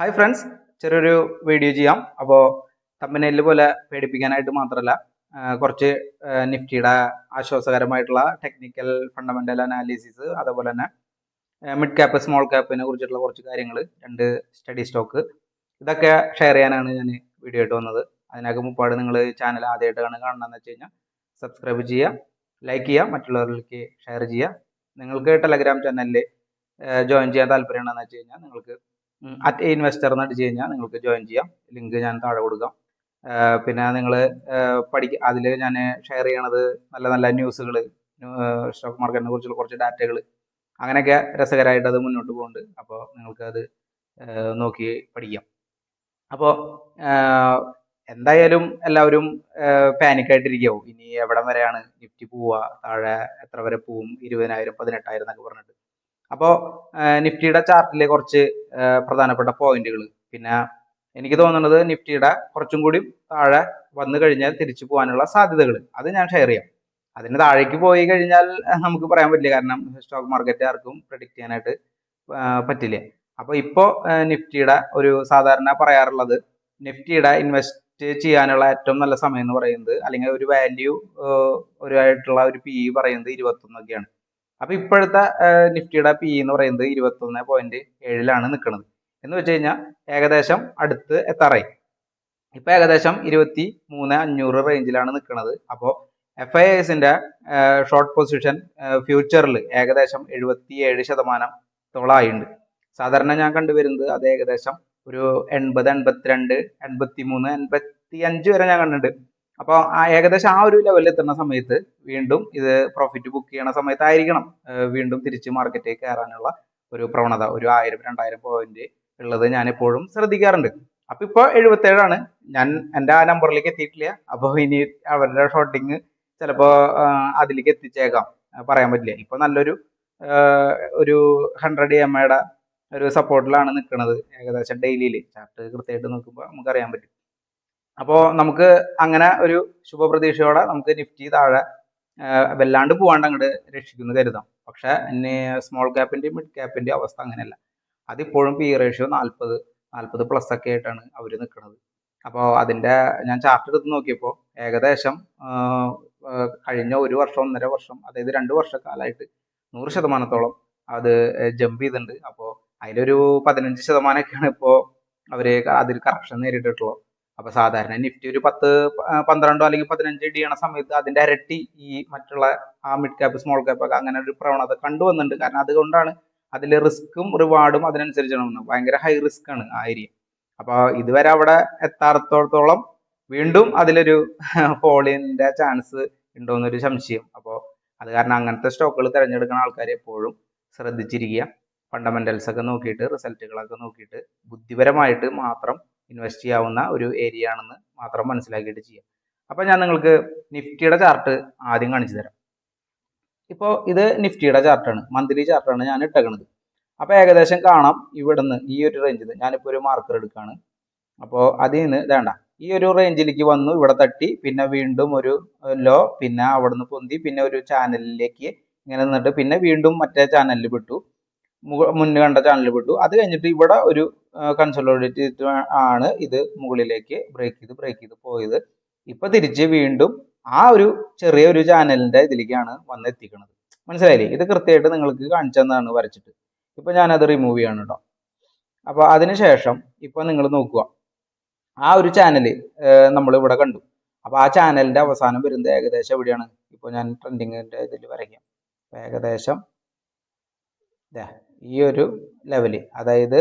Hi friends ചെറിയൊരു video ചെയ്യാം. അപ്പോൾ തമ്പനയിൽ പോലെ പേടിപ്പിക്കാനായിട്ട് മാത്രമല്ല കുറച്ച് നിഫ്റ്റിയുടെ ആശ്വാസകരമായിട്ടുള്ള ടെക്നിക്കൽ ഫണ്ടമെന്റൽ അനാലിസിസ് അതുപോലെ തന്നെ മിഡ് ക്യാപ്പ് സ്മോൾ ക്യാപ്പിനെ കുറിച്ചിട്ടുള്ള കുറച്ച് കാര്യങ്ങൾ രണ്ട് സ്റ്റഡി സ്റ്റോക്ക് ഇതൊക്കെ ഷെയർ ചെയ്യാനാണ് ഞാൻ വീഡിയോ ആയിട്ട് വന്നത്. അതിനകം മുപ്പാട് നിങ്ങൾ ചാനൽ ആദ്യമായിട്ടാണ് കാണണമെന്ന് വെച്ച് കഴിഞ്ഞാൽ സബ്സ്ക്രൈബ് ചെയ്യുക ലൈക്ക് ചെയ്യുക മറ്റുള്ളവരിലേക്ക് ഷെയർ ചെയ്യുക നിങ്ങൾക്ക് ടെലഗ്രാം ചാനലിൽ ജോയിൻ ചെയ്യാൻ താല്പര്യമാണെന്ന് വെച്ച് കഴിഞ്ഞാൽ നിങ്ങൾക്ക് അറ്റ് എ ഇൻവെസ്റ്റർ എന്ന് അടിച്ച് കഴിഞ്ഞാൽ നിങ്ങൾക്ക് ജോയിൻ ചെയ്യാം. ലിങ്ക് ഞാൻ താഴെ കൊടുക്കാം. പിന്നെ നിങ്ങൾ പഠിക്ക അതിൽ ഞാൻ ഷെയർ ചെയ്യണത് നല്ല നല്ല ന്യൂസുകൾ സ്റ്റോക്ക് മാർക്കറ്റിനെ കുറിച്ചുള്ള കുറച്ച് ഡാറ്റകൾ അങ്ങനെയൊക്കെ രസകരമായിട്ട് അത് മുന്നോട്ട് പോകുന്നുണ്ട് അപ്പോൾ നിങ്ങൾക്ക് അത് നോക്കി പഠിക്കാം. അപ്പോൾ എന്തായാലും എല്ലാവരും പാനിക്കായിട്ടിരിക്കാവും ഇനി എവിടം വരെയാണ് നിഫ്റ്റി പോവുക താഴെ എത്ര വരെ പോവും? ഇരുപതിനായിരം പതിനെട്ടായിരം എന്നൊക്കെ പറഞ്ഞിട്ട്. അപ്പോൾ നിഫ്റ്റിയുടെ ചാർട്ടിലെ കുറച്ച് പ്രധാനപ്പെട്ട പോയിന്റുകൾ പിന്നെ എനിക്ക് തോന്നുന്നത് നിഫ്റ്റിയുടെ കുറച്ചും കൂടി താഴെ വന്നു കഴിഞ്ഞാൽ തിരിച്ചു പോകാനുള്ള സാധ്യതകൾ അത് ഞാൻ ഷെയർ ചെയ്യാം. അതിന് താഴേക്ക് പോയി കഴിഞ്ഞാൽ നമുക്ക് പറയാൻ പറ്റില്ല. കാരണം സ്റ്റോക്ക് മാർക്കറ്റ് ആർക്കും പ്രഡിക്റ്റ് ചെയ്യാനായിട്ട് പറ്റില്ല. അപ്പോൾ ഇപ്പോൾ നിഫ്റ്റിയുടെ ഒരു സാധാരണ പറയാറുള്ളത് നിഫ്റ്റിയുടെ ഇൻവെസ്റ്റ് ചെയ്യാനുള്ള ഏറ്റവും നല്ല സമയം എന്ന് പറയുന്നത് അല്ലെങ്കിൽ ഒരു വാല്യൂ ഒരു ആയിട്ടുള്ള ഒരു പി ഇ പറയുന്നത് ഇരുപത്തൊന്നൊക്കെയാണ്. അപ്പൊ ഇപ്പോഴത്തെ നിഫ്റ്റിയുടെ പി എന്ന് പറയുന്നത് ഇരുപത്തൊന്ന് പോയിന്റ് ഏഴിലാണ് നിൽക്കുന്നത്. എന്ന് വെച്ച് കഴിഞ്ഞാൽ ഏകദേശം അടുത്ത് എത്താറായി. ഇപ്പൊ ഏകദേശം ഇരുപത്തി മൂന്ന് അഞ്ഞൂറ് റേഞ്ചിലാണ് നിൽക്കുന്നത്. അപ്പോൾ എഫ് ഐ എസിന്റെ ഷോർട്ട് പൊസിഷൻ ഫ്യൂച്ചറിൽ ഏകദേശം എഴുപത്തി ഏഴ് ശതമാനം തോളായിണ്ട്. സാധാരണ ഞാൻ കണ്ടുവരുന്നത് അത് ഏകദേശം ഒരു എൺപത് എൺപത്തിരണ്ട് എൺപത്തി മൂന്ന് എൺപത്തി അഞ്ച് വരെ ഞാൻ കണ്ടിട്ടുണ്ട്. അപ്പോൾ ആ ഏകദേശം ആ ഒരു ലെവലിൽ എത്തുന്ന സമയത്ത് വീണ്ടും ഇത് പ്രോഫിറ്റ് ബുക്ക് ചെയ്യണ സമയത്തായിരിക്കണം വീണ്ടും തിരിച്ച് മാർക്കറ്റിലേക്ക് കയറാനുള്ള ഒരു പ്രവണത ഒരു ആയിരം രണ്ടായിരം പോയിന്റ് ഉള്ളത് ഞാൻ എപ്പോഴും ശ്രദ്ധിക്കാറുണ്ട്. അപ്പൊ ഇപ്പോൾ എഴുപത്തേഴാണ്. ഞാൻ എന്റെ ആ നമ്പറിലേക്ക് എത്തിയിട്ടില്ല. അപ്പോൾ ഇനി അവരുടെ ഷോട്ടിങ് ചിലപ്പോൾ അതിലേക്ക് എത്തിച്ചേക്കാം. പറയാൻ പറ്റില്ല. ഇപ്പൊ നല്ലൊരു ഒരു ഹൺഡ്രഡ് എം എയുടെ ഒരു സപ്പോർട്ടിലാണ് നിൽക്കുന്നത് ഏകദേശം ഡെയിലിയിൽ ചാർട്ട് കൃത്യമായിട്ട് നോക്കുമ്പോൾ നമുക്ക് അറിയാൻ പറ്റും. അപ്പോൾ നമുക്ക് അങ്ങനെ ഒരു ശുഭപ്രതീക്ഷയോടെ നമുക്ക് നിഫ്റ്റി താഴെ വല്ലാണ്ട് പോവാണ്ട് അങ്ങോട്ട് രക്ഷിക്കുന്നു കരുതാം. പക്ഷെ സ്മോൾ ക്യാപ്പിന്റെയും മിഡ് ക്യാപ്പിന്റെ അവസ്ഥ അങ്ങനെയല്ല. അതിപ്പോഴും പി റേഷ്യോ നാൽപ്പത് നാൽപ്പത് പ്ലസ് ഒക്കെ ആയിട്ടാണ് അവർ നിൽക്കുന്നത് അപ്പോൾ അതിന്റെ ഞാൻ ചാർട്ട് എടുത്ത് നോക്കിയപ്പോൾ ഏകദേശം കഴിഞ്ഞ ഒരു വർഷം ഒന്നര വർഷം അതായത് രണ്ട് വർഷക്കാലമായിട്ട് നൂറ് ശതമാനത്തോളം അത് ജമ്പ് ചെയ്തിട്ടുണ്ട്. അപ്പോൾ അതിലൊരു പതിനഞ്ച് ശതമാനമൊക്കെയാണ് ഇപ്പോൾ അവർ അതിൽ കറക്ഷൻ നേരിട്ടിട്ടുള്ളത്. അപ്പൊ സാധാരണ നിഫ്റ്റി ഒരു പത്ത് പന്ത്രണ്ടോ അല്ലെങ്കിൽ പതിനഞ്ച് ഇടിയണ സമയത്ത് അതിന്റെ ഇരട്ടി ഈ മറ്റുള്ള ആ മിഡ് ക്യാപ്പ് സ്മോൾ ക്യാപ്പ് ഒക്കെ അങ്ങനെ ഒരു പ്രവണത കണ്ടുവന്നിട്ടുണ്ട് കാരണം അതുകൊണ്ടാണ് അതിൽ റിസ്ക്കും റിവാർഡും അതിനനുസരിച്ചാണ് ഭയങ്കര ഹൈ റിസ്ക് ആണ് ആ ഏരിയ അപ്പൊ ഇതുവരെ അവിടെ എത്താറത്തോളം വീണ്ടും അതിലൊരു ഫോളിന്റെ ചാൻസ് ഉണ്ടോ എന്നൊരു സംശയം. അപ്പോൾ അത് കാരണം അങ്ങനത്തെ സ്റ്റോക്കുകൾ തിരഞ്ഞെടുക്കുന്ന ആൾക്കാർ എപ്പോഴും ശ്രദ്ധിച്ചിരിക്കുക. ഫണ്ടമെന്റൽസ് ഒക്കെ നോക്കിയിട്ട് റിസൾട്ടുകളൊക്കെ നോക്കിയിട്ട് ബുദ്ധിപരമായിട്ട് മാത്രം ഇൻവെസ്റ്റ് ചെയ്യാവുന്ന ഒരു ഏരിയ ആണെന്ന് മാത്രം മനസ്സിലാക്കിയിട്ട് ചെയ്യാം. അപ്പോൾ ഞാൻ നിങ്ങൾക്ക് നിഫ്റ്റിയുടെ ചാർട്ട് ആദ്യം കാണിച്ചു തരാം. ഇപ്പോൾ ഇത് നിഫ്റ്റിയുടെ ചാർട്ടാണ് മന്ത്ലി ചാർട്ടാണ് ഞാൻ ഇട്ടേക്കണത്. അപ്പോൾ ഏകദേശം കാണാം ഇവിടുന്ന് ഈ ഒരു റേഞ്ചിൽ ഞാനിപ്പോൾ ഒരു മാർക്കർ എടുക്കുകയാണ് അപ്പോൾ അതിൽ നിന്ന് വേണ്ട ഈ ഒരു റേഞ്ചിലേക്ക് വന്നു ഇവിടെ തട്ടി പിന്നെ വീണ്ടും ഒരു ലോ പിന്നെ അവിടുന്ന് പൊന്തി പിന്നെ ഒരു ചാനലിലേക്ക് ഇങ്ങനെ നിന്നിട്ട് പിന്നെ വീണ്ടും മറ്റേ ചാനലിൽ വിട്ടു മുന്നേ കണ്ട ചാനലിൽ വിട്ടു അത് കഴിഞ്ഞിട്ട് ഇവിടെ ഒരു കൺസോളിഡേറ്റ് ആണ് ഇത് മുകളിലേക്ക് ബ്രേക്ക് ചെയ്ത് ബ്രേക്ക് ചെയ്ത് പോയത്. ഇപ്പൊ തിരിച്ച് വീണ്ടും ആ ഒരു ചെറിയ ഒരു ചാനലിന്റെ ഇതിലേക്കാണ് വന്ന് എത്തിക്കുന്നത് മനസ്സിലായില്ലേ? ഇത് കൃത്യമായിട്ട് നിങ്ങൾക്ക് കാണിച്ചു തന്നതാണ് വരച്ചിട്ട്. ഇപ്പൊ ഞാനത് റിമൂവ് ചെയ്യാണ് കേട്ടോ അപ്പൊ അതിനുശേഷം ഇപ്പൊ നിങ്ങൾ നോക്കുക. ആ ഒരു ചാനൽ നമ്മൾ ഇവിടെ കണ്ടു. അപ്പൊ ആ ചാനലിന്റെ അവസാനം വരുന്നത് ഏകദേശം എവിടെയാണ്? ഇപ്പൊ ഞാൻ ട്രെൻഡിങ്ങിന്റെ ഇതിൽ വരയ്ക്കാം. ഏകദേശം ദേ ഈ ഒരു ലെവൽ അതായത്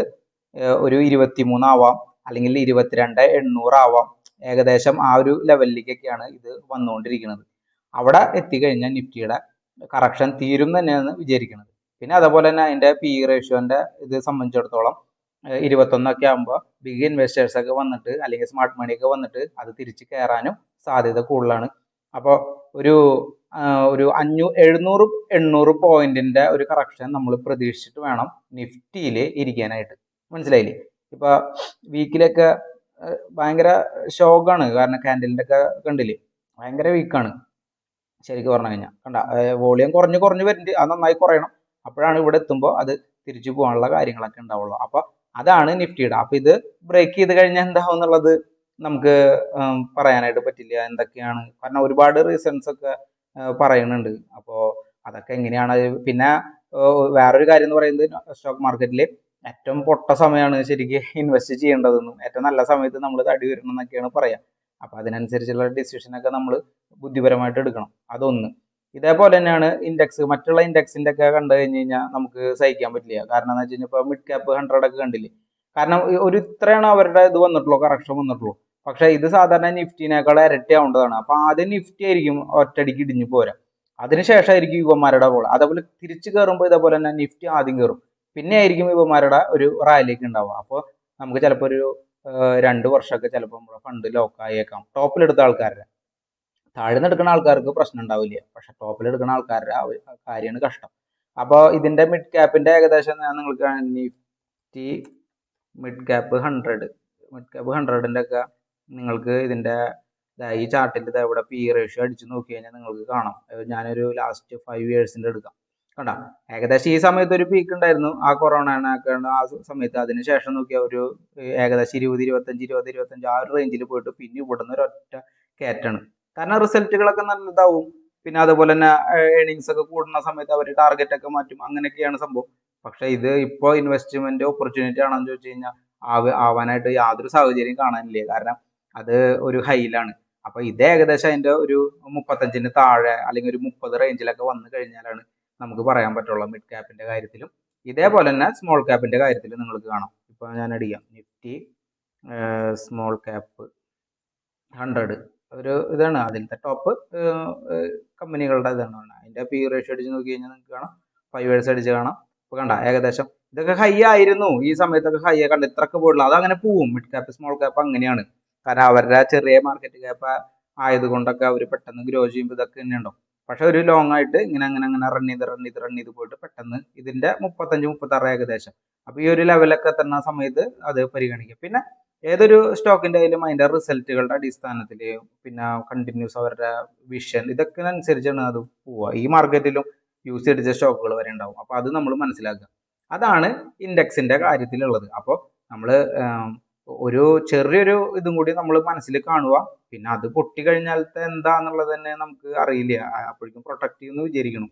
ഒരു ഒരു ഇരുപത്തിമൂന്നാവാം അല്ലെങ്കിൽ ഇരുപത്തിരണ്ട് എണ്ണൂറാവാം ഏകദേശം ആ ഒരു ലെവലിലേക്കൊക്കെയാണ് ഇത് വന്നുകൊണ്ടിരിക്കുന്നത്. അവിടെ എത്തിക്കഴിഞ്ഞാൽ നിഫ്റ്റിയുടെ കറക്ഷൻ തീരും തന്നെയാണ് വിചാരിക്കുന്നത്. പിന്നെ അതുപോലെ തന്നെ അതിന്റെ പി റേഷ്യോന്റെ ഇത് സംബന്ധിച്ചിടത്തോളം ഇരുപത്തൊന്നൊക്കെ ആകുമ്പോൾ ബിഗ് ഇൻവെസ്റ്റേഴ്സൊക്കെ വന്നിട്ട് അല്ലെങ്കിൽ സ്മാർട്ട് മണി ഒക്കെ വന്നിട്ട് അത് തിരിച്ച് കയറാനും സാധ്യത കൂടുതലാണ്. അപ്പോൾ ഒരു ഒരു അഞ്ഞൂ എഴുന്നൂറ് എണ്ണൂറ് പോയിന്റിന്റെ ഒരു കറക്ഷൻ നമ്മൾ പ്രതീക്ഷിച്ചിട്ട് വേണം നിഫ്റ്റിയിൽ ഇരിക്കാനായിട്ട്. മനസ്സിലായില്ലേ? ഇപ്പൊ വീക്കിലൊക്കെ ഭയങ്കര ഷോക്കാണ് കാരണം ക്യാൻഡലിന്റെ ഒക്കെ കണ്ടില്ലേ? ഭയങ്കര വീക്കാണ് ശരിക്കും പറഞ്ഞു കഴിഞ്ഞാൽ കണ്ട? വോളിയം കുറഞ്ഞു കുറഞ്ഞു വരുന്നുണ്ട്. അത് നന്നായി കുറയണം. അപ്പോഴാണ് ഇവിടെ എത്തുമ്പോൾ അത് തിരിച്ചു പോകാനുള്ള കാര്യങ്ങളൊക്കെ ഉണ്ടാവുള്ളൂ. അപ്പൊ അതാണ് നിഫ്റ്റിയുടെ. അപ്പൊ ഇത് ബ്രേക്ക് ചെയ്ത് കഴിഞ്ഞാൽ എന്താവും എന്നുള്ളത് നമുക്ക് പറയാനായിട്ട് പറ്റില്ല. എന്തൊക്കെയാണ്? കാരണം ഒരുപാട് റീസൺസ് ഒക്കെ പറയുന്നുണ്ട്. അപ്പോൾ അതൊക്കെ എങ്ങനെയാണ് പിന്നെ വേറൊരു കാര്യം എന്ന് പറയുന്നത് സ്റ്റോക്ക് മാർക്കറ്റിൽ ഏറ്റവും പൊട്ട സമയമാണ് ശരിക്കും ഇൻവെസ്റ്റ് ചെയ്യേണ്ടതെന്നും ഏറ്റവും നല്ല സമയത്ത് നമ്മൾ തടി വരണം എന്നൊക്കെയാണ് പറയാം. അപ്പൊ അതിനനുസരിച്ചുള്ള ഡിസിഷൻ ഒക്കെ നമ്മൾ ബുദ്ധിപരമായിട്ട് എടുക്കണം. അതൊന്ന്. ഇതേപോലെ തന്നെയാണ് ഇൻഡെക്സ് മറ്റുള്ള ഇൻഡെക്സിന്റെ ഒക്കെ കണ്ടു കഴിഞ്ഞ് കഴിഞ്ഞാൽ നമുക്ക് സഹിക്കാൻ പറ്റില്ല. കാരണം എന്ന് വെച്ച് കഴിഞ്ഞാൽ ഇപ്പോൾ മിഡ് ക്യാപ്പ് ഹൺഡ്രഡ് ഒക്കെ കണ്ടില്ലേ? കാരണം ഒരു ഇത്രയാണ് അവരുടെ ഇത് വന്നിട്ടുള്ളൂ കറക്ഷൻ വന്നിട്ടുള്ളൂ. പക്ഷെ ഇത് സാധാരണ നിഫ്റ്റിനേക്കാൾ ഇരട്ടി ആവേണ്ടതാണ് അപ്പൊ ആദ്യം നിഫ്റ്റി ആയിരിക്കും ഒറ്റടിക്ക് ഇടിഞ്ഞു പോരാ. അതിനുശേഷമായിരിക്കും യുവമാരുടെ ബോൾ അതേപോലെ തിരിച്ചു കയറുമ്പോൾ ഇതേപോലെ തന്നെ നിഫ്റ്റി ആദ്യം കയറും പിന്നെ ആയിരിക്കും യുവമാരുടെ ഒരു റാലിയൊക്കെ ഉണ്ടാവുക അപ്പോൾ നമുക്ക് ചിലപ്പോൾ ഒരു രണ്ട് വർഷമൊക്കെ ചിലപ്പോൾ നമ്മുടെ ഫണ്ട് ലോക്കായേക്കാം ടോപ്പിലെടുത്ത ആൾക്കാരുടെ താഴ്ന്ന് എടുക്കുന്ന ആൾക്കാർക്ക് പ്രശ്നം ഉണ്ടാവില്ല പക്ഷെ ടോപ്പിലെടുക്കുന്ന ആൾക്കാരുടെ കാര്യമാണ് കഷ്ടം. അപ്പോൾ ഇതിന്റെ മിഡ് ക്യാപ്പിന്റെ ഏകദേശം നിങ്ങൾക്ക് Nifty mid cap hundred mid cap ഹൺഡ്രഡിന്റെ ഒക്കെ നിങ്ങൾക്ക് ഇതിന്റെ ഈ ചാർട്ടിൽ ഇതാ ഇവിടെ പി റേഷ്യോ അടിച്ച് നോക്കി കഴിഞ്ഞാൽ നിങ്ങൾക്ക് കാണാം. ഞാനൊരു ലാസ്റ്റ് ഫൈവ് ഇയേഴ്സിന്റെ എടുക്കാം. കണ്ട? ഏകദേശം ഈ സമയത്ത് ഒരു പീക്ക് ഉണ്ടായിരുന്നു. ആ കൊറോണ ആ സമയത്ത് അതിന് ശേഷം നോക്കിയാൽ ഒരു ഏകദേശം ഇരുപത് ഇരുപത്തഞ്ച് ഇരുപത് ഇരുപത്തഞ്ച് ആ ഒരു റേഞ്ചിൽ പോയിട്ട് പിന്നെ ഇവിടുന്ന് ഒരൊറ്റ കയറ്റാണ് കാരണം റിസൾട്ടുകളൊക്കെ നല്ലതാവും. പിന്നെ അതുപോലെ തന്നെ ഏണിങ്സ് ഒക്കെ കൂടുന്ന സമയത്ത് അവർ ടാർഗറ്റ് ഒക്കെ മാറ്റും. അങ്ങനെയൊക്കെയാണ് സംഭവം. പക്ഷേ ഇത് ഇപ്പോൾ ഇൻവെസ്റ്റ്മെന്റ് ഓപ്പർച്യൂണിറ്റി ആണെന്ന് ചോദിച്ചു കഴിഞ്ഞാൽ ആവ ആവാനായിട്ട് യാതൊരു സാഹചര്യം കാണാനില്ല. കാരണം അത് ഒരു ഹൈയിലാണ് അപ്പൊ ഇത് ഏകദേശം അതിന്റെ ഒരു മുപ്പത്തഞ്ചിന് താഴെ അല്ലെങ്കിൽ ഒരു മുപ്പത് റേഞ്ചിലൊക്കെ വന്നു കഴിഞ്ഞാലാണ് നമുക്ക് പറയാൻ പറ്റുള്ളൂ മിഡ് ക്യാപ്പിന്റെ കാര്യത്തിലും. ഇതേപോലെ തന്നെ സ്മോൾ ക്യാപ്പിന്റെ കാര്യത്തിലും നിങ്ങൾക്ക് കാണാം. ഇപ്പൊ ഞാൻ അടിക്കാം നിഫ്റ്റി സ്മോൾ ക്യാപ്പ് ഹൺഡ്രഡ് ഒരു ഇതാണ് അതിലത്തെ ടോപ്പ് കമ്പനികളുടെ ഇതാണ്. അതിന്റെ പി റേഷ്യോ അടിച്ച് നോക്കി കഴിഞ്ഞാൽ നിങ്ങൾക്ക് കാണാം. ഫൈവ് ഇയേഴ്സ് അടിച്ച് കാണാം. ഇപ്പൊ കണ്ട ഏകദേശം ഇതൊക്കെ ഹൈ ആയിരുന്നു. ഈ സമയത്തൊക്കെ ഹൈ കണ്ട ഇത്രക്ക് പോയിട്ടുള്ളൂ. അതങ്ങനെ പോവും. മിഡ് ക്യാപ്പ് സ്മോൾ ക്യാപ്പ് അങ്ങനെയാണ്. കാരണം അവരുടെ ചെറിയ മാർക്കറ്റ് ക്യാപ്പ് ആയതുകൊണ്ടൊക്കെ അവർ പെട്ടെന്ന് ഗ്രോ ചെയ്യുമ്പോൾ ഇതൊക്കെ തന്നെ പക്ഷെ ഒരു ലോങ് ആയിട്ട് ഇങ്ങനെ അങ്ങനെ അങ്ങനെ റൺ ചെയ്ത് റൺ ചെയ്ത് റൺ ചെയ്ത് പോയിട്ട് പെട്ടെന്ന് ഇതിന്റെ മുപ്പത്തഞ്ച് മുപ്പത്താറ് ഏകദേശം. അപ്പൊ ഈ ഒരു ലെവലൊക്കെ എത്തുന്ന സമയത്ത് അത് പരിഗണിക്കും. പിന്നെ ഏതൊരു സ്റ്റോക്കിന്റെ ആയാലും അതിന്റെ റിസൾട്ടുകളുടെ അടിസ്ഥാനത്തിൽ പിന്നെ കണ്ടിന്യൂസ് അവരുടെ വിഷൻ ഇതൊക്കെ അനുസരിച്ചാണ് അത് പോവുക. ഈ മാർക്കറ്റിലും യൂസ് ചെയ്തിച്ച സ്റ്റോക്കുകൾ വരെ ഉണ്ടാവും. അപ്പൊ അത് നമ്മൾ മനസ്സിലാക്കുക. അതാണ് ഇൻഡെക്സിന്റെ കാര്യത്തിലുള്ളത്. അപ്പോൾ നമ്മൾ ഒരു ചെറിയൊരു ഇതും കൂടി നമ്മൾ മനസ്സിൽ കാണുക പിന്നെ അത് പൊട്ടി കഴിഞ്ഞാലത്തെ എന്താന്നുള്ളത് തന്നെ നമുക്ക് അറിയില്ല. അപ്പോഴേക്കും പ്രൊട്ടക്ട് ചെയ്യുമെന്ന് വിചാരിക്കണം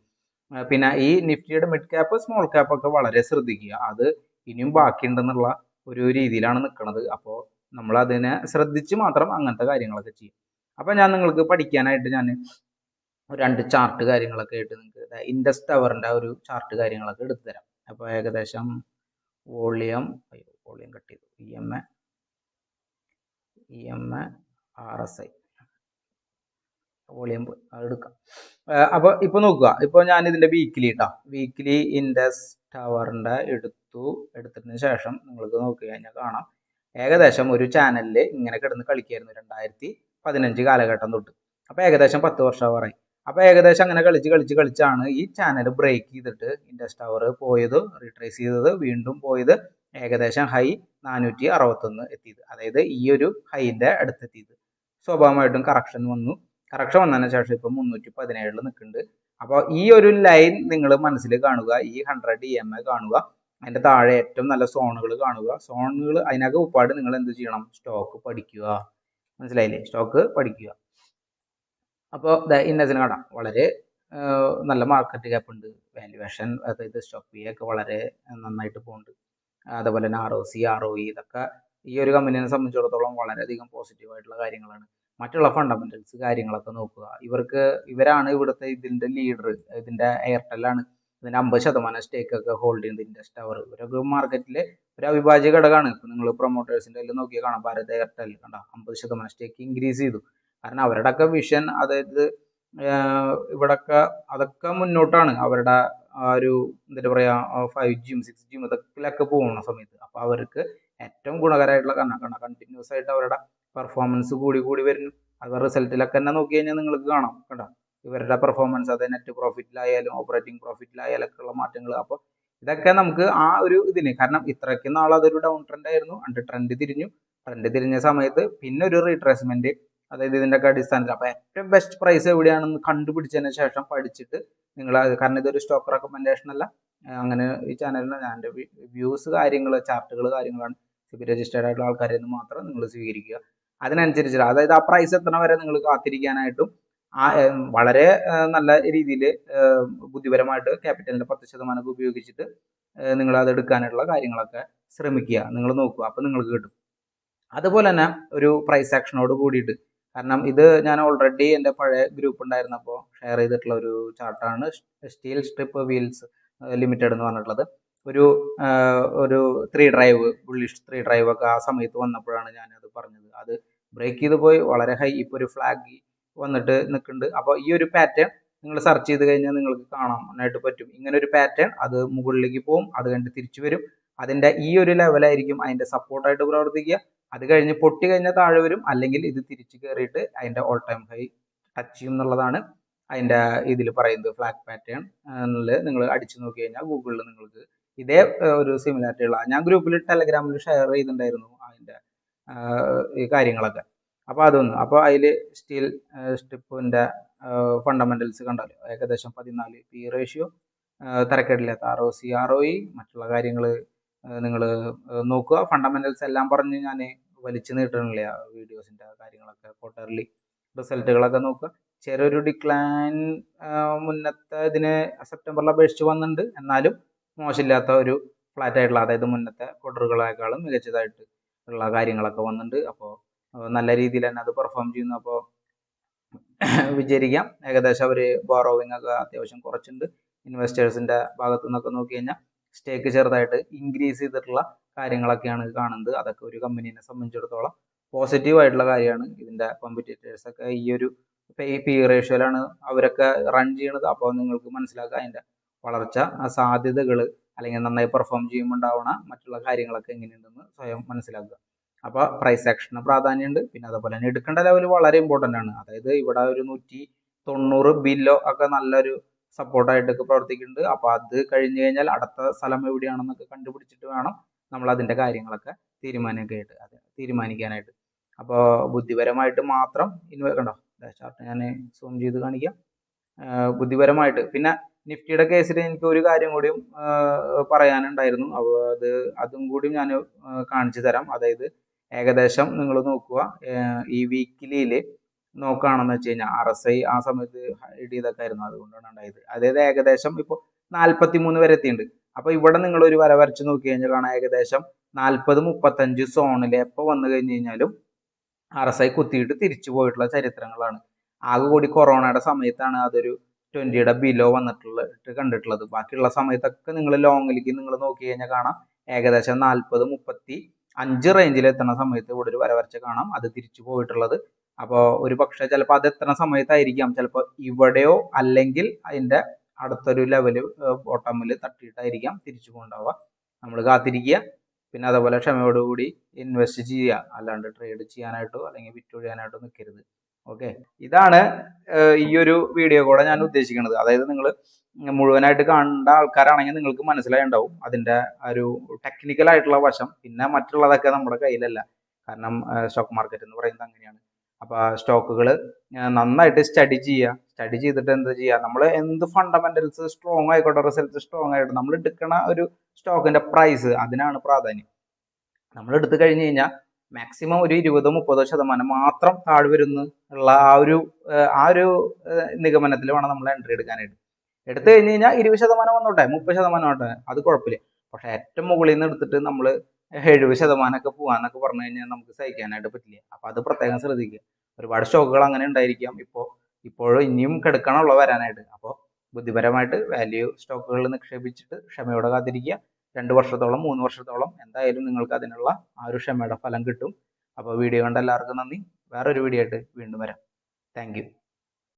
പിന്നെ ഈ നിഫ്റ്റിയുടെ മിഡ് ക്യാപ്പ് സ്മോൾ ക്യാപ്പ് ഒക്കെ വളരെ ശ്രദ്ധിക്കുക. അത് ഇനിയും ബാക്കിയുണ്ടെന്നുള്ള ഒരു രീതിയിലാണ് നിൽക്കുന്നത് അപ്പോൾ നമ്മൾ അതിനെ ശ്രദ്ധിച്ച് മാത്രം അങ്ങനത്തെ കാര്യങ്ങളൊക്കെ ചെയ്യും. അപ്പോൾ ഞാൻ നിങ്ങൾക്ക് പഠിക്കാനായിട്ട് ഞാൻ രണ്ട് ചാർട്ട് കാര്യങ്ങളൊക്കെ ആയിട്ട് നിങ്ങൾക്ക് ഇൻഡസ് ടവറിന്റെ ഒരു ചാർട്ട് കാര്യങ്ങളൊക്കെ എടുത്തു തരാം. അപ്പോൾ ഏകദേശം വോളിയം വോളിയം കട്ട് ചെയ്തു. E M A E M A R S I volume എടുക്കാം. അപ്പോൾ ഇപ്പോൾ നോക്കുക. ഇപ്പോൾ ഞാൻ ഇതിന്റെ വീക്കിലി ഇട്ടാം വീക്കിലി ഇൻഡസ് ടവറിന്റെ എടുത്തു. എടുത്തതിന് ശേഷം നിങ്ങൾക്ക് നോക്കി കഴിഞ്ഞാൽ കാണാം. ഏകദേശം ഒരു ചാനലിൽ ഇങ്ങനെ കിടന്ന് കളിക്കായിരുന്നു രണ്ടായിരത്തി പതിനഞ്ച് കാലഘട്ടം തൊട്ട്. അപ്പോൾ ഏകദേശം പത്ത് വർഷം പറയും അപ്പോൾ ഏകദേശം അങ്ങനെ കളിച്ച് കളിച്ച് കളിച്ചാണ് ഈ ചാനൽ ബ്രേക്ക് ചെയ്തിട്ട് ഇൻഡസ് ടവർ പോയത് റീട്രേസ് ചെയ്തത് വീണ്ടും പോയത്. ഏകദേശം ഹൈ നാനൂറ്റി അറുപത്തൊന്ന് എത്തിയത്. അതായത് ഈ ഒരു ഹൈന്റെ അടുത്തെത്തിയത്. സ്വാഭാവികമായിട്ടും കറക്ഷൻ വന്നു. കറക്ഷൻ വന്നതിന് ശേഷം ഇപ്പം മുന്നൂറ്റി പതിനേഴിൽ നിൽക്കുന്നുണ്ട്. അപ്പോൾ ഈ ഒരു ലൈൻ നിങ്ങൾ മനസ്സിൽ കാണുക. ഈ ഹൺഡ്രഡ് ഇ എം എ കാണുക. അതിന്റെ താഴെ ഏറ്റവും നല്ല സോണുകൾ കാണുക. സോണുകൾ അതിനകത്ത് ഉപ്പാട് നിങ്ങൾ എന്ത് ചെയ്യണം? സ്റ്റോക്ക് പഠിക്കുക. മനസ്സിലായില്ലേ? സ്റ്റോക്ക് പഠിക്കുക. അപ്പോൾ ഇന്നസിന് കാണാം. വളരെ നല്ല മാർക്കറ്റ് ക്യാപ്പ് ഉണ്ട്. വാല്യുവേഷൻ അതായത് സ്റ്റോക്ക് ഒക്കെ വളരെ നന്നായിട്ട് പോകുന്നുണ്ട്. അതുപോലെ തന്നെ R O C R O E ഇതൊക്കെ ഈ ഒരു കമ്പനിയെ സംബന്ധിച്ചിടത്തോളം വളരെയധികം പോസിറ്റീവായിട്ടുള്ള കാര്യങ്ങളാണ്. മറ്റുള്ള ഫണ്ടമെന്റൽസ് കാര്യങ്ങളൊക്കെ നോക്കുക. ഇവർക്ക് ഇവരാണ് ഇവിടുത്തെ ഇതിന്റെ ലീഡർ ഇതിന്റെ എയർടെല്ലാണ് ഇതിന്റെ അമ്പത് ശതമാനം സ്റ്റേക്ക് ഒക്കെ ഹോൾഡ് ചെയ്യുന്നത് ഇൻഡസ് ടവർ ഇവരൊക്കെ മാർക്കറ്റിലെ ഒരു അവിഭാജ്യ ഘടകമാണ്. ഇപ്പൊ നിങ്ങൾ പ്രൊമോട്ടേഴ്സിന്റെ എല്ലാം നോക്കിയാൽ കാണാം. ഭാരത് എയർടെൽ കണ്ട? അമ്പത് ശതമാനം സ്റ്റേക്ക് ഇൻക്രീസ് ചെയ്തു. കാരണം അവരുടെ ഒക്കെ വിഷൻ അതായത് ഇവിടൊക്കെ അതൊക്കെ മുന്നോട്ടാണ്. അവരുടെ ആ ഒരു എന്താ പറയാ ഫൈവ് ജിയും സിക്സ് ജിയും ഇതൊക്കെ പോകുന്ന സമയത്ത് അപ്പോൾ അവർക്ക് ഏറ്റവും ഗുണകരമായിട്ടുള്ള കാരണം കണ്ടിന്യൂസ് ആയിട്ട് അവരുടെ പെർഫോമൻസ് കൂടി കൂടി വരുന്നു. അത് റിസൾട്ടിലൊക്കെ തന്നെ നോക്കി കഴിഞ്ഞാൽ നിങ്ങൾക്ക് കാണാം കേട്ടോ. ഇവരുടെ പെർഫോമൻസ് അത് നെറ്റ് പ്രോഫിറ്റിലായാലും ഓപ്പറേറ്റിംഗ് പ്രോഫിറ്റിലായാലും ഒക്കെ ഉള്ള മാറ്റങ്ങൾ. അപ്പോൾ ഇതൊക്കെ നമുക്ക് ആ ഒരു ഇതിന് കാരണം ഇത്രയ്ക്ക് നാൾ അതൊരു ഡൗൺ ട്രെൻഡ് ആയിരുന്നു. അണ്ട് ട്രെൻഡ് തിരിഞ്ഞു. ട്രെൻഡ് തിരിഞ്ഞ സമയത്ത് പിന്നെ ഒരു റീട്രേസ്മെന്റ് അതായത് ഇതിന്റെയൊക്കെ അടിസ്ഥാനത്തിൽ. അപ്പോൾ ഏറ്റവും ബെസ്റ്റ് പ്രൈസ് എവിടെയാണെന്ന് കണ്ടുപിടിച്ചതിന് ശേഷം പഠിച്ചിട്ട് നിങ്ങൾ കാരണം ഇതൊരു സ്റ്റോക്ക് റെക്കമെൻഡേഷൻ അല്ല. അങ്ങനെ ഈ ചാനലിന് ഞാൻ വ്യൂസ് കാര്യങ്ങൾ ചാർട്ടുകൾ കാര്യങ്ങളാണ് സിബി രജിസ്റ്റേഡ് ആയിട്ടുള്ള ആൾക്കാരിൽ നിന്ന് മാത്രം നിങ്ങൾ സ്വീകരിക്കുക. അതിനനുസരിച്ച് അതായത് ആ പ്രൈസ് എത്തണ വരെ നിങ്ങൾ കാത്തിരിക്കാനായിട്ടും ആ വളരെ നല്ല രീതിയിൽ ബുദ്ധിപരമായിട്ട് ക്യാപിറ്റലിന്റെ പത്ത് ശതമാനമൊക്കെ ഉപയോഗിച്ചിട്ട് നിങ്ങൾ അത് എടുക്കാനുള്ള കാര്യങ്ങളൊക്കെ ശ്രമിക്കുക. നിങ്ങൾ നോക്കുക. അപ്പോൾ നിങ്ങൾക്ക് കിട്ടും. അതുപോലെ തന്നെ ഒരു പ്രൈസ് ആക്ഷനോട് കൂടിയിട്ട് കാരണം ഇത് ഞാൻ ഓൾറെഡി എന്റെ പഴയ ഗ്രൂപ്പ് ഉണ്ടായിരുന്നപ്പോൾ ഷെയർ ചെയ്തിട്ടുള്ള ഒരു ചാർട്ടാണ് സ്റ്റീൽ സ്ട്രിപ്പ് വീൽസ് ലിമിറ്റഡ് എന്ന് പറഞ്ഞിട്ടുള്ളത്. ഒരു ഒരു three drive bullish three drive ഒക്കെ ആ സമയത്ത് വന്നപ്പോഴാണ് ഞാനത് പറഞ്ഞത്. അത് ബ്രേക്ക് ചെയ്ത് പോയി വളരെ ഹൈ ഇപ്പോൾ ഒരു ഫ്ലാഗ് വന്നിട്ട് നിൽക്കുന്നുണ്ട്. അപ്പോൾ ഈ ഒരു പാറ്റേൺ നിങ്ങൾ സെർച്ച് ചെയ്ത് കഴിഞ്ഞാൽ നിങ്ങൾക്ക് കാണാനായിട്ട് പറ്റും. ഇങ്ങനെ ഒരു പാറ്റേൺ അത് മുകളിലേക്ക് പോകും അത് കഴിഞ്ഞിട്ട് തിരിച്ചു വരും. അതിന്റെ ഈ ഒരു ലെവലായിരിക്കും അതിന്റെ സപ്പോർട്ടായിട്ട് പ്രവർത്തിക്കുക. അത് കഴിഞ്ഞ് പൊട്ടി കഴിഞ്ഞാൽ താഴെ വരും. അല്ലെങ്കിൽ ഇത് തിരിച്ചു കയറിയിട്ട് അതിന്റെ ഓൾ ടൈം ഹൈ ടച്ച് ചെയ്യും എന്നുള്ളതാണ് അതിന്റെ ഇതിൽ പറയുന്നത് ഫ്ലാഗ് പാറ്റേൺ നിങ്ങൾ അടിച്ചു നോക്കി കഴിഞ്ഞാൽ ഗൂഗിളിൽ നിങ്ങൾക്ക് ഇതേ ഒരു സിമിലാരിറ്റി ഉള്ള ഞാൻ ഗ്രൂപ്പിൽ ടെലഗ്രാമിൽ ഷെയർ ചെയ്തിട്ടുണ്ടായിരുന്നു അതിന്റെ ഈ കാര്യങ്ങളൊക്കെ. അപ്പോൾ അതൊന്ന് അപ്പോൾ അതിൽ സ്റ്റീൽ സ്ട്രിപ്പിന്റെ ഫണ്ടമെന്റൽസ് കണ്ടാലോ ഏകദേശം പതിനാല് P ratio തരക്കേടില്ലാത്ത R O C R O E മറ്റുള്ള കാര്യങ്ങൾ നിങ്ങൾ നോക്കുക. ഫണ്ടമെന്റൽസ് എല്ലാം പറഞ്ഞ് ഞാൻ വലിച്ചു നീട്ടണില്ല വീഡിയോസിന്റെ കാര്യങ്ങളൊക്കെ? ക്വാർട്ടർലി റിസൾട്ടുകളൊക്കെ നോക്കുക. ചെറിയൊരു ഡിക്ലൈൻ മുന്നത്തെ ഇതിന് സെപ്റ്റംബറിൽ അപേക്ഷിച്ച് വന്നിട്ടുണ്ട്. എന്നാലും മോശമില്ലാത്ത ഒരു ഫ്ലാറ്റ് ആയിട്ടുള്ള അതായത് മുന്നത്തെ ക്വാർട്ടറുകളെക്കാളും മികച്ചതായിട്ട് ഉള്ള കാര്യങ്ങളൊക്കെ വന്നിട്ടുണ്ട്. അപ്പോൾ നല്ല രീതിയിൽ തന്നെ അത് പെർഫോം ചെയ്യുന്നു. അപ്പോൾ വിചാരിക്കാം ഏകദേശം അവർ ബോറോവിങ് ഒക്കെ അത്യാവശ്യം കുറച്ചുണ്ട് ഇൻവെസ്റ്റേഴ്സിന്റെ ഭാഗത്തു നിന്നൊക്കെ നോക്കി കഴിഞ്ഞാൽ സ്റ്റേക്ക് ചെറുതായിട്ട് ഇൻക്രീസ് ചെയ്തിട്ടുള്ള കാര്യങ്ങളൊക്കെയാണ് കാണുന്നത്. അതൊക്കെ ഒരു കമ്പനീനെ സംബന്ധിച്ചിടത്തോളം പോസിറ്റീവ് ആയിട്ടുള്ള കാര്യമാണ്. ഇതിന്റെ കോമ്പറ്റീറ്റേഴ്സ് ഒക്കെ ഈ ഒരു പി റേഷ്യോയിലാണ് അവരൊക്കെ റൺ ചെയ്യണത്. അപ്പോൾ നിങ്ങൾക്ക് മനസ്സിലാക്കുക അതിന്റെ വളർച്ച സാധ്യതകൾ അല്ലെങ്കിൽ നന്നായി പെർഫോം ചെയ്യുമ്പോൾ ഉണ്ടാവുന്ന മറ്റുള്ള കാര്യങ്ങളൊക്കെ എങ്ങനെയുണ്ടെന്ന് സ്വയം മനസ്സിലാക്കുക. അപ്പോൾ പ്രൈസ് ആക്ഷന് പ്രാധാന്യമുണ്ട്. പിന്നെ അതുപോലെ തന്നെ എടുക്കേണ്ട ലെവൽ വളരെ ഇമ്പോർട്ടന്റ് ആണ്. അതായത് ഇവിടെ ഒരു നൂറ്റി തൊണ്ണൂറ് ബില്ലോ ഒക്കെ നല്ലൊരു സപ്പോർട്ടായിട്ടൊക്കെ പ്രവർത്തിക്കുന്നുണ്ട്. അപ്പോൾ അത് കഴിഞ്ഞ് കഴിഞ്ഞാൽ അടുത്ത സ്ഥലം എവിടെയാണെന്നൊക്കെ കണ്ടുപിടിച്ചിട്ട് വേണം നമ്മൾ അതിന്റെ കാര്യങ്ങളൊക്കെ തീരുമാനിക്കാനായിട്ട് അതെ തീരുമാനിക്കാനായിട്ട്. അപ്പോൾ ബുദ്ധിപരമായിട്ട് മാത്രം ഇൻവെ കണ്ടോ? ചാർട്ട് ഞാൻ സൂം ചെയ്ത് കാണിക്കാം. ബുദ്ധിപരമായിട്ട്. പിന്നെ നിഫ്റ്റിയുടെ കേസിൽ എനിക്ക് ഒരു കാര്യം കൂടിയും പറയാനുണ്ടായിരുന്നു. അപ്പോൾ അത് അതും കൂടി ഞാൻ കാണിച്ചു തരാം. അതായത് ഏകദേശം നിങ്ങൾ നോക്കുക ഈ വീക്കിലിയിൽ നോക്കുകയാണെന്ന് വെച്ച് കഴിഞ്ഞാൽ ആർ എസ് ഐ ആ സമയത്ത് ഹൈഡ് ചെയ്തൊക്കെ ആയിരുന്നു. അതുകൊണ്ടാണ് ഉണ്ടായത്. അതായത് ഏകദേശം ഇപ്പോൾ നാൽപ്പത്തി മൂന്ന് വരെ എത്തിയിട്ടുണ്ട്. അപ്പോൾ ഇവിടെ നിങ്ങൾ ഒരു വര വരച്ച് നോക്കി കഴിഞ്ഞാൽ കാണാം ഏകദേശം നാൽപ്പത് മുപ്പത്തഞ്ച് സോണിൽ എപ്പോൾ വന്നു കഴിഞ്ഞ് കഴിഞ്ഞാലും ആർ എസ് ഐ കുത്തിയിട്ട് തിരിച്ചു പോയിട്ടുള്ള ചരിത്രങ്ങളാണ്. ആകെ കൂടി കൊറോണയുടെ സമയത്താണ് അതൊരു ട്വന്റിയുടെ ബിലോ വന്നിട്ടുള്ളത് കണ്ടിട്ടുള്ളത്. ബാക്കിയുള്ള സമയത്തൊക്കെ നിങ്ങൾ ലോങ്ങിലേക്ക് നിങ്ങൾ നോക്കി കഴിഞ്ഞാൽ കാണാം ഏകദേശം നാൽപ്പത് മുപ്പത്തി അഞ്ച് റേഞ്ചിൽ എത്തുന്ന സമയത്ത് ഇവിടെ ഒരു വരവരച്ച് കാണാം. അത് തിരിച്ചു പോയിട്ടുള്ളത് അപ്പോൾ ഒരു പക്ഷേ ചിലപ്പോൾ അത് എത്തുന്ന സമയത്തായിരിക്കാം. ചിലപ്പോൾ ഇവിടെയോ അല്ലെങ്കിൽ അതിന്റെ അടുത്തൊരു ലെവൽ ബോട്ടമിൽ തട്ടിയിട്ടായിരിക്കാം തിരിച്ചു കൊണ്ടുപോവുക. നമ്മൾ കാത്തിരിക്കുക. പിന്നെ അതുപോലെ ക്ഷമയോടുകൂടി ഇൻവെസ്റ്റ് ചെയ്യുക. അല്ലാണ്ട് ട്രേഡ് ചെയ്യാനായിട്ടോ അല്ലെങ്കിൽ വിറ്റൊഴിയാനായിട്ടോ നിൽക്കരുത് ഓക്കെ ഇതാണ് ഈ ഒരു വീഡിയോ കൂടെ ഞാൻ ഉദ്ദേശിക്കുന്നത് അതായത് നിങ്ങൾ മുഴുവനായിട്ട് കണ്ട ആൾക്കാരാണെങ്കിൽ നിങ്ങൾക്ക് മനസ്സിലായിണ്ടാവും അതിന്റെ ഒരു ടെക്നിക്കൽ ആയിട്ടുള്ള വശം. പിന്നെ മറ്റുള്ളതൊക്കെ നമ്മുടെ കയ്യിലല്ല. കാരണം സ്റ്റോക്ക് മാർക്കറ്റ് എന്ന് പറയുന്നത് അങ്ങനെയാണ്. അപ്പോൾ സ്റ്റോക്കുകൾ നന്നായിട്ട് സ്റ്റഡി ചെയ്യുക സ്റ്റഡി ചെയ്തിട്ട് എന്ത് ചെയ്യുക നമ്മൾ എന്ത് ഫണ്ടമെന്റൽസ് സ്ട്രോങ് ആയിക്കോട്ടെ റിസൾട്ട് സ്ട്രോങ് ആയിട്ട് നമ്മൾ എടുക്കണ ഒരു സ്റ്റോക്കിന്റെ പ്രൈസ് അതിനാണ് പ്രാധാന്യം. നമ്മൾ എടുത്തു കഴിഞ്ഞ് കഴിഞ്ഞാൽ മാക്സിമം ഒരു ഇരുപതോ മുപ്പതോ ശതമാനം മാത്രം താഴ് വരുന്നു ഉള്ള ആ ഒരു ആ ഒരു നിഗമനത്തിൽ വേണം നമ്മൾ എൻട്രി എടുക്കാനായിട്ട്. എടുത്തു കഴിഞ്ഞ് കഴിഞ്ഞാൽ ഇരുപത് ശതമാനം വന്നോട്ടെ മുപ്പത് ശതമാനം വന്നോട്ടെ അത് കുഴപ്പമില്ല. പക്ഷെ ഏറ്റവും മുകളിൽ നിന്ന് എടുത്തിട്ട് നമ്മൾ എഴുപത് ശതമാനമൊക്കെ പോകാന്നൊക്കെ പറഞ്ഞു കഴിഞ്ഞാൽ നമുക്ക് സഹിക്കാനായിട്ട് പറ്റില്ല. അപ്പൊ അത് പ്രത്യേകം ശ്രദ്ധിക്കുക. ഒരുപാട് സ്റ്റോക്കുകൾ അങ്ങനെ ഉണ്ടായിരിക്കാം. ഇപ്പോൾ ഇപ്പോഴും ഇനിയും കിടക്കണമുള്ള വരാനായിട്ട്. അപ്പോൾ ബുദ്ധിപരമായിട്ട് വാല്യൂ സ്റ്റോക്കുകളിൽ നിക്ഷേപിച്ചിട്ട് ക്ഷമയോടെ കാത്തിരിക്കുക. രണ്ട് വർഷത്തോളം മൂന്ന് വർഷത്തോളം എന്തായാലും നിങ്ങൾക്ക് അതിനുള്ള ആ ഒരു ക്ഷമയുടെ ഫലം കിട്ടും. അപ്പോൾ വീഡിയോ കണ്ട എല്ലാവർക്കും നന്ദി. വേറൊരു വീഡിയോ ആയിട്ട് വീണ്ടും വരാം. താങ്ക്